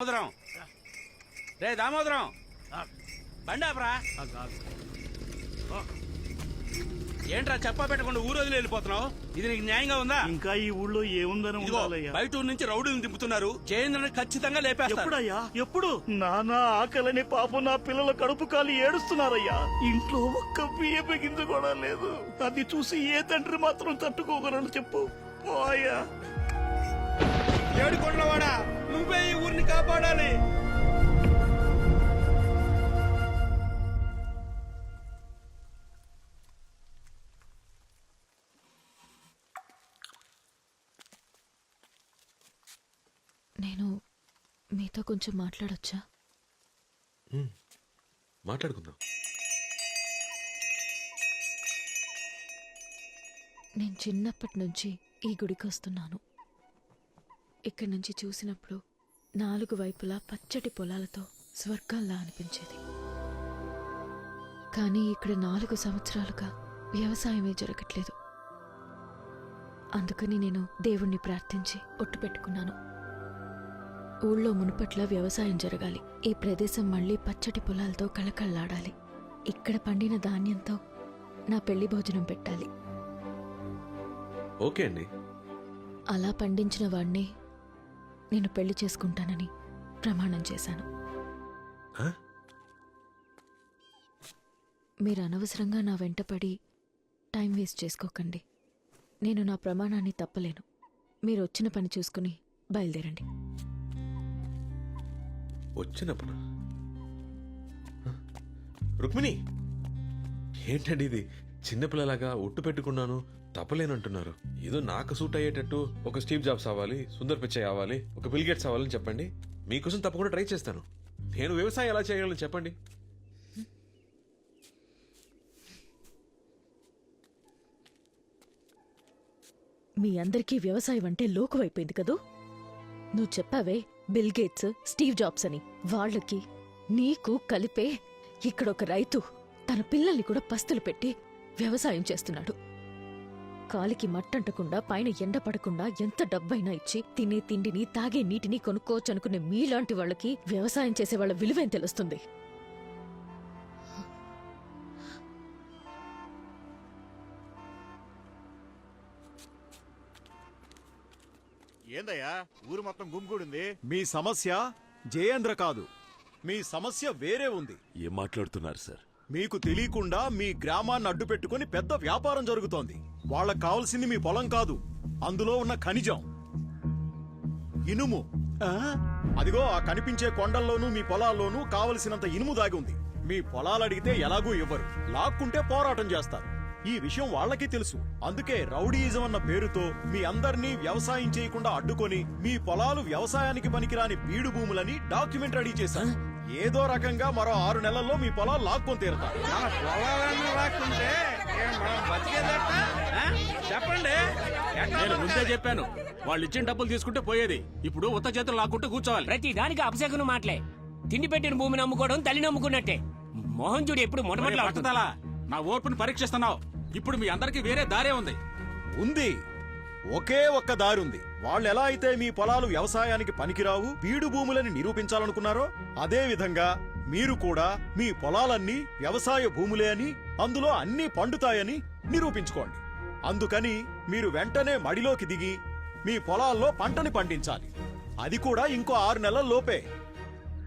దామోదరం. రే దామోదరం. బండాపరా. ఏంట్రా చెప్పా పెట్టకుండా ఊరు వదిలి వెళ్ళిపోతున్నావు? ఇది నీకు న్యాయంగా ఉందా? ఇంకా ఈ ఊళ్ళో ఏముందని ఇదిగో ఉండాలయ్యా. బయట ఊరు నుంచి రౌడీలు దింపుతున్నారు. జయేంద్రని ఖచ్చితంగా లేపేస్తారు. ఎప్పుడయ్యా? ఎప్పుడు? నానా ఆకలని పాపం నా పిల్లల కడుపు కాలి ఏడుస్తున్నారయ్యా. ఇంట్లో ఒక్క బియ్యం గింజ కూడా లేదు. అది చూసి ఏ తండ్రి మాత్రం తట్టుకోగలడు చెప్పు. పోయా ఏడుకొండలవాడా నువ్వే ఈ ఊరిని కాపాడాలి. నేను మీతో కొంచెం మాట్లాడొచ్చా? మాట్లాడుకుందాం. నేను చిన్నప్పటి నుంచి ఈ గుడికి వస్తున్నాను. ఇక్కడి నుంచి చూసినప్పుడు నాలుగు వైపులా పచ్చటి పొలాలతో స్వర్గంలా అనిపించేది. కానీ ఇక్కడ నాలుగు సంవత్సరాలుగా వ్యవసాయమే జరగట్లేదు. అందుకని నేను దేవుణ్ణి ప్రార్థించి ఒట్టు పెట్టుకున్నాను. ఊళ్ళో మునుపట్ల వ్యవసాయం జరగాలి. ఈ ప్రదేశం మళ్ళీ పచ్చటి పొలాలతో కళకళలాడాలి. ఇక్కడ పండిన ధాన్యంతో నా పెళ్ళి భోజనం పెట్టాలి. ఓకే అండి. అలా పండించిన వాణ్ణి నేను పెళ్ళి చేసుకుంటానని ప్రమాణం చేశాను? మీరు అనవసరంగా నా వెంట పడి టైం వేస్ట్ చేసుకోకండి. నేను నా ప్రమాణాన్ని తప్పలేను. మీరు వచ్చిన పని చూసుకుని బయలుదేరండి. వచ్చినప్పుడు? రుక్మిణి! ఏంటండి ఇది? చిన్నపిల్లలాగా ఒట్టు పెట్టుకున్నాను. తప్పలేనంటున్నారు. ఏదో నాకు సూట్ అయ్యేటట్టు ఒక స్టీవ్ జాబ్స్ అవ్వాలి సుందర్ పిచ్చయ్య అవ్వాలి ఒక బిల్గేట్స్ అవ్వాలని చెప్పండి. మీకోసం తప్పకుండా ట్రై చేస్తాను. నేను వ్యవసాయం ఎలా చేయగలను చెప్పండి. మీ అందరికీ వ్యవసాయం అంటే లోకువైపోయింది కదూ? నువ్వు చెప్పావే బిల్ గేట్స్ స్టీవ్ జాబ్స్ అని. వాళ్ళకి నీకు కలిపే ఇక్కడ ఒక రైతు తన పిల్లల్ని కూడా పస్తులు పెట్టి వ్యవసాయం చేస్తున్నాడు. కాలికి మట్టంటకుండా పైన ఎండ పడకుండా ఎంత డబ్బైనా ఇచ్చి తినే తిండిని తాగే నీటిని కొనుక్కోవచ్చు అనుకునే మీలాంటి వాళ్ళకి వ్యవసాయం చేసే వాళ్ళ విలువేం తెలుస్తుంది? ఏందయ్యా? ఊరు మొత్తం గుమ్మిగూడింది మీ సమస్య జయేంద్ర కాదు. మీ సమస్య వేరే ఉంది. ఏం మాట్లాడుతున్నారు సార్? మీకు తెలియకుండా మీ గ్రామాన్ని అడ్డు పెట్టుకుని పెద్ద వ్యాపారం జరుగుతోంది. వాళ్ళకి కావాల్సింది మీ పొలం కాదు అందులో ఉన్న ఖనిజం. ఇనుము. అదిగో ఆ కనిపించే కొండల్లోనూ మీ పొలాల్లోనూ కావలసినంత ఇనుము దాగి ఉంది. మీ పొలాలు అడిగితే ఎలాగూ ఇవ్వరు. లాక్కుంటే పోరాటం చేస్తారు. ఈ విషయం వాళ్ళకి తెలుసు. అందుకే రౌడీయిజం అన్న పేరుతో మీ అందర్నీ వ్యవసాయం చేయకుండా అడ్డుకొని మీ పొలాలు వ్యవసాయానికి పనికిరాని బీడు భూములని డాక్యుమెంట్ రెడీ చేశారు. ఏదో రకంగా మరో ఆరు నెలల్లో మీ పొలాలు లాక్కొని తీరతారు మన పొలాలన్నీ రాకుంటే ఏం మనం బతికేదట ఆ? చెప్పండి. ఎట్లా నేను ముందే బతకాలి? చెప్పాను. వాళ్ళు ఇచ్చిన డబ్బులు తీసుకుంటే పోయేది. ఇప్పుడు ఉత్త చేతులు లాక్కుంటూ కూర్చోవాలి. ప్రతి దానికి అపశకును మాటలే. తిండి పెట్టిన భూమిని అమ్ముకోవడం తల్లి నమ్ముకున్నట్టే. మోహన్ చూడు ఎప్పుడు పట్టుదల నా ఓర్పుని పరీక్షిస్తున్నావు. ఇప్పుడు మీ అందరికి వేరే దారే ఉంది. ఉంది. ఒకే ఒక్క దారి ఉంది వాళ్ళు ఎలా అయితే మీ పొలాలు వ్యవసాయానికి పనికిరావు బీడు భూములని నిరూపించాలనుకున్నారో అదే విధంగా మీరు కూడా మీ పొలాలన్నీ వ్యవసాయ భూములే అని అందులో అన్నీ పండుతాయని నిరూపించుకోండి. అందుకని మీరు వెంటనే మడిలోకి దిగి మీ పొలాల్లో పంటని పండించాలి. అది కూడా ఇంకో ఆరు నెలల లోపే.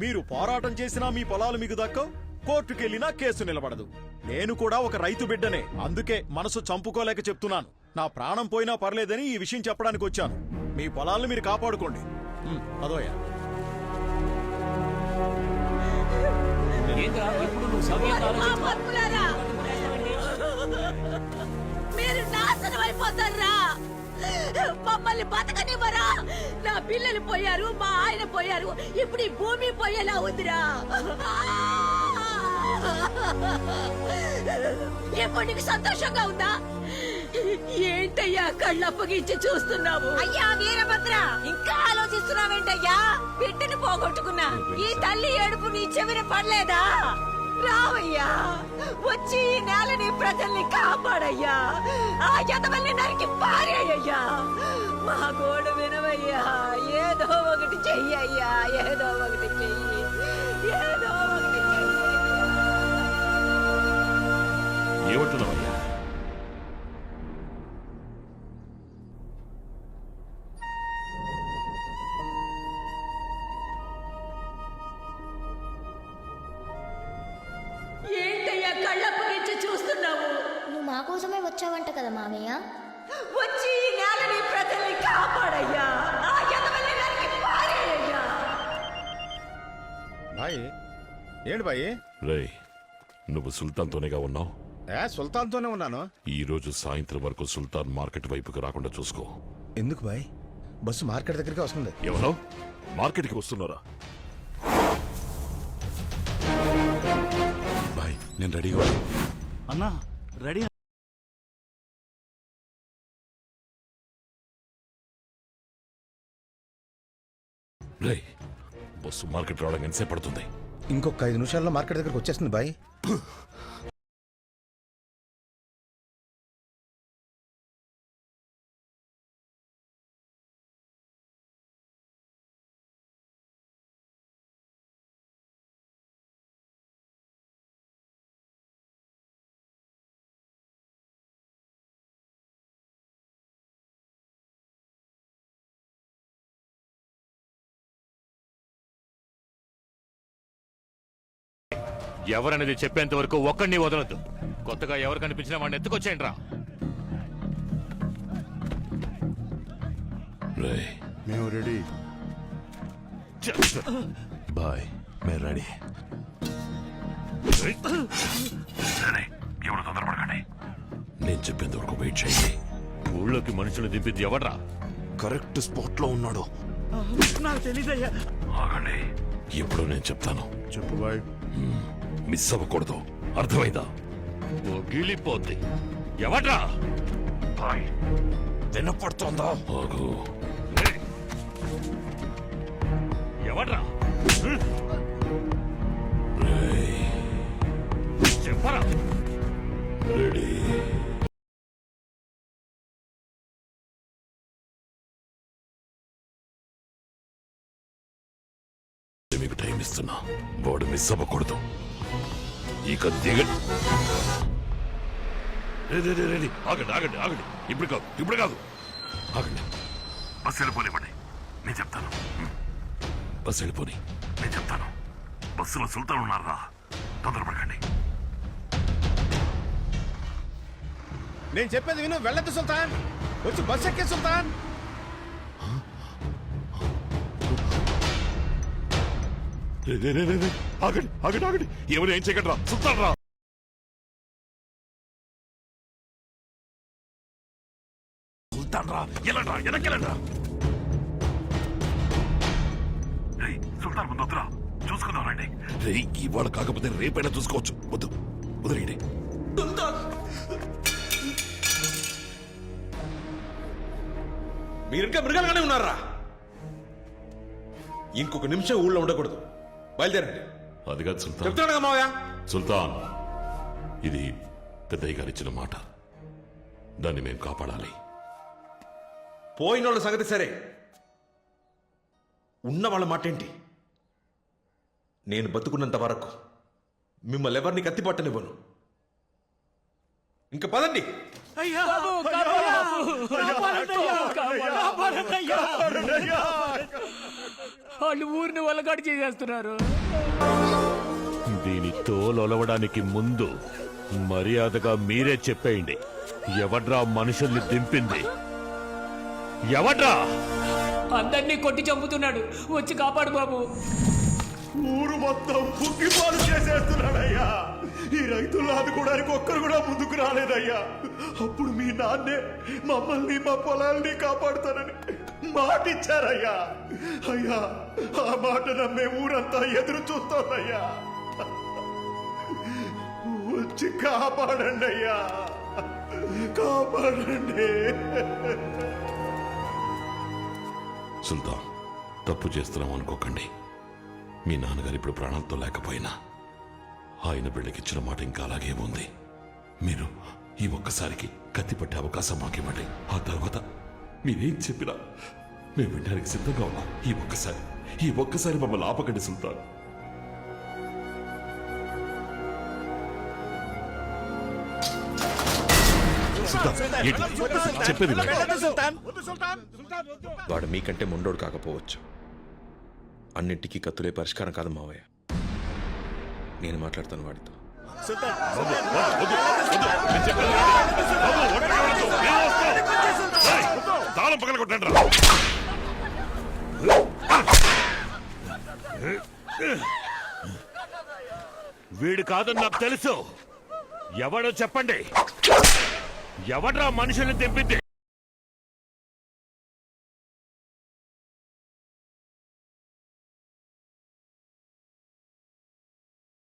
మీరు పోరాటం చేసినా మీ పొలాలు మీకు దక్కవు కోర్టుకెళ్ళినా కేసు నిలబడదు. నేను కూడా ఒక రైతు బిడ్డనే అందుకే మనసు చంపుకోలేక చెప్తున్నాను. నా ప్రాణం పోయినా పర్లేదని ఈ విషయం చెప్పడానికి వచ్చాను మీ పొలాలను మీరు కాపాడుకోండి అదోయా! మీరు నాశనం అయిపోతారా మమ్మల్ని బతకనివ్వరా నా పిల్లలు పోయారు మా ఆయన పోయారు ఇప్పుడు ఈ భూమి పోయేలా ఉందిరా ఇప్పుడు నీకు సంతోషంగా ఉందా ఏంటయ్యా కళ్ళప్పగించి చూస్తున్నావు? అయ్యా వీరభద్ర ఇంకా ఆలోచిస్తున్నావేంటయ్యా? బిడ్డని పోగొట్టుకున్నా. ఈ తల్లి ఏడుపు నీ చెవిన పడలేదా? రావయ్యా వచ్చి ఈ నేలని ప్రజల్ని కాపాడయ్యా. ఆ ఎదవల్ని నరికి పారేయ్యా మా గోడ వినవ ఏమయ్యా ఏదో ఒకటి చెయ్యయ్యా ఏదో ఒకటి చెయ్యి ఏదో ఒకటి చెయ్యి. ఏమంటున్నావయ్యా? వచ్చి ఈ నేలని ప్రజల్ని కాపాడయ్యా. ఆ ఎదవల్ని నరికి పారేయ్యా. బాయ్ ఏంటి బాయ్? రేయ్ నువ్వు సుల్తాన్తోనేగా ఉన్నావు? ఏ సుల్తాన్తోనే ఉన్నాను. ఈ రోజు సాయంత్రం వరకు సుల్తాన్ మార్కెట్ వైపుకి రాకుండా చూసుకో. ఎందుకు బాయ్? బస్సు మార్కెట్ దగ్గరికి వస్తుంది. ఎవరో? మార్కెట్కి వస్తున్నారా? బాయ్ నేను రెడీగా ఉన్నా. అన్నా రెడీ రేయ్ బస్సు మార్కెట్ రావడానికి ఎంతసేపు పడుతుంది? ఇంకొక ఐదు నిమిషాల్లో మార్కెట్ దగ్గరికి వచ్చేస్తుంది బాయ్. ఎవరనేది చెప్పేంత వరకు ఒక్కడిని వదలొద్దు. కొత్తగా ఎవరు కనిపించినా వాడిని ఎత్తుకొచ్చేయండి రా. మేము రెడీ. బాయ్ మే రెడీ. ఎవరు తొందరపడకండి. నేను చెప్పేంత వరకు వెయిట్ చేయండి. ఊళ్ళోకి మనుషులు దింపింది ఎవడ్రా? కరెక్ట్ స్పాట్లో ఉన్నాడు. నాకు తెలీదయ్యా. ఆగండి. ఇప్పుడు నేను చెప్తాను. చెప్పు బాయ్. మిస్ అవ్వకూడదు అర్థమైందా? ఓ గీలిపోద్ది ఎవడ్రా వినపడుతోందా? ఆగు. ఎవడ్రా? చెప్పరా? రెడీ. మీకు టైం ఇస్తున్నా. వాడు మిస్ అవ్వకూడదు ఇక దిగండి రెడీ ఆగండి ఆగండి ఆగండి. ఇప్పుడు కాదు ఇప్పుడు కాదు. ఆగండి. బస్సు వెళ్ళిపోనివ్వండి నేను చెప్తాను. బస్సు వెళ్ళిపోని. నేను చెప్తాను. బస్సులో సుల్తాన్ ఉన్నారా? తొందరపడకండి. నేను చెప్పేది విను. వెళ్ళద్దు సుల్తాన్. వచ్చి బస్సు ఎక్కే సుల్తాన్. ఆగండి ఆగండి ఆగండి. ఎవరు ఏం చేయకండి రా సుల్తాన్ రా సుల్తాన్ రా ఎలాండ్రా వెనక్కెళ్ళండ్రా సుల్తాన్ ముందు వద్దురా. చూసుకుందాం రండి. రే ఇవాళ కాకపోతే రేపైనా చూసుకోవచ్చు. వద్దు. వదిలేయండి. మీరు ఇంకా మృగాలుగానే ఉన్నారా? ఇంకొక నిమిషం ఊళ్ళో ఉండకూడదు. బయలుదేరండి. అది కాదు సుల్తాన్. చెప్తున్నాడు మావయ్య? సుల్తాన్ ఇది పెద్దయ్య గారు ఇచ్చిన మాట. దాన్ని మేము కాపాడాలి. పోయిన వాళ్ళ సంగతి సరే. ఉన్న వాళ్ళ మాట ఏంటి నేను బతుకున్నంత వరకు మిమ్మల్ని ఎవరిని కత్తిపట్టనివ్వను. ఇంకా పదండి. అయ్యా! వాళ్ళు ఊరిని వల్లగాడు చేసేస్తున్నారు. దీని తోలొలవడానికి ముందు మర్యాదగా మీరే చెప్పేయండి. ఎవడ్రా మనుషుల్ని దింపింది? ఎవడ్రా? అందరినీ కొట్టి చంపుతున్నాడు. వచ్చి కాపాడు బాబు. ఊరు మొత్తం బుగ్గిపాలు చేసేస్తున్నాడయ్యా. ఈ రైతులను ఆదుకోవడానికి ఒక్కరు కూడా ముందుకు రాలేదయ్యా. అప్పుడు మీ నాన్నే మమ్మల్ని మా పొలాల్ని కాపాడుతానని మాటిచ్చారయ్యా. అయ్యా ఆ మాట నమ్మే ఊరంతా ఎదురు చూస్తోందయ్యా. వచ్చి కాపాడండి అయ్యా కాపాడండి. సుల్తాన్ తప్పు చేస్తున్నాం అనుకోకండి. మీ నాన్నగారు ఇప్పుడు ప్రాణాలతో లేకపోయినా ఆయన బిళ్ళకిచ్చిన మాట ఇంకా అలాగే ఉంది. మీరు ఈ ఒక్కసారికి కత్తి పట్టే అవకాశం మాకివ్వండి. ఆ తర్వాత మీరేం చెప్పినా మేము వినడానికి సిద్ధంగా ఉన్నాం ఈ ఒక్కసారి ఈ ఒక్కసారి మమ్మల్ని ఆపకండి సుల్తాన్? చెప్పేది వాడు మీకంటే మొండోడు కాకపోవచ్చు అన్నింటికీ కత్తులే పరిష్కారం కాదు మావయ్య నేను మాట్లాడతాను వాడితో సుల్తాన్ తాళం పగల కొట్టండి రా. వీడు కాదని నాకు తెలుసు. ఎవడో చెప్పండి. ఎవడ్రా మనుషుల్ని తెంపింది